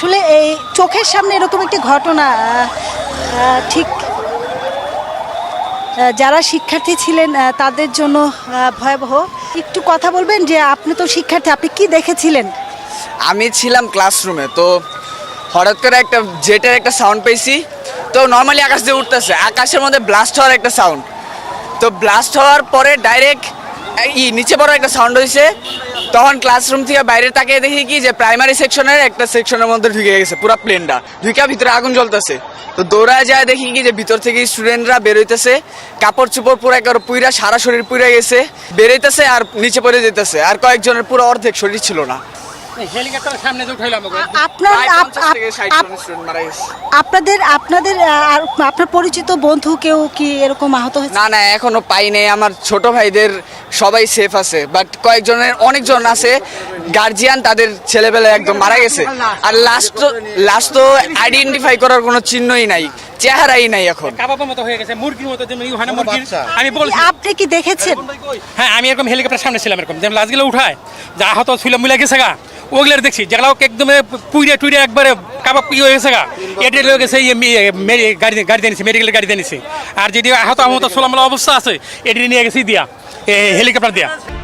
আসলে এই চোখের সামনে এরকম একটি ঘটনা ঠিক যারা শিক্ষার্থী ছিলেন তাদের জন্য ভয়াবহ। একটু কথা বলবেন যে আপনি তো শিক্ষার্থী, আপনি কি দেখেছিলেন? আমি ছিলাম ক্লাসরুমে তো হঠাৎ করে একটা জেটের একটা সাউন্ড পেয়েছি। তো নর্মালি আকাশ দিয়ে উঠতেছে, আকাশের মধ্যে ব্লাস্ট হওয়ার একটা সাউন্ড তো ব্লাস্ট হওয়ার পরে ডাইরেক্ট ই নিচে বড় একটা সাউন্ড হয়েছে তখন ক্লাসরুম থেকে বাইরে তাকে দেখি কি যে প্রাইমারি সেকশনের একটা সেকশনের মধ্যে ঢুকে গেছে, পুরো প্লেনটা ঢুকে ভিতরে আগুন জ্বলতেছে। তো দৌড়ায় যায় দেখি কি যে ভিতর থেকে স্টুডেন্টরা বেরোইতেছে কাপড় চুপড় পুরো একবার পুইরা, সারা শরীর পুইরা গেছে বেরোইতেছে আর নিচে পড়ে যেতেছে আর কয়েকজনের পুরো অর্ধেক শরীর ছিল না। হেলিকপ্টারের সামনে যে উঠাইলাম আপনার প্রায় আপ- 50 থেকে আপ- 60 আপ- জন student মারা গেছে। আপনাদের আপনাদের আপনার পরিচিত বন্ধু কেউ কি এরকম আহত হয়েছে? না না এখনও পাই নাই। আমার ছোট ভাইদের সবাই সেফ আছে বাট কয়েকজনের অনেকজন আছে। গার্জিয়ান তাদের ছেলেবেলা একদম মারা গেছে। আর লাস্ট লাস্ট তো আইডেন্টিফাই করার কোনো চিহ্নই নাই চেহারাই নাই এখন। কাবাবের মতো হয়ে গেছে মুরগির মতো যেমন হয় না মুরগির আমি বলছি। আপনি কি দেখেছেন? হ্যাঁ আমি এরকম হেলিকপ্টার সামনে ছিলাম এরকম। যেমন লাশগুলো উঠায় যা আহত ছিল মিলে গেছে গা। ওগুলো দেখছি, যেগুলো একদম পুইরে টুইরে একবারে কাবাব ইয়ে হয়ে গেছে গা। এটা লোক মে- গাড়ি গাড়ি দিয়ে নিছে মেডিকেল গাড়ি দিয়ে নিছে। আর যদি আহত আহত সোলামলা অবস্থা আছে এটি নিয়ে গেছি দিয়া হেলিকপ্টার দিয়া।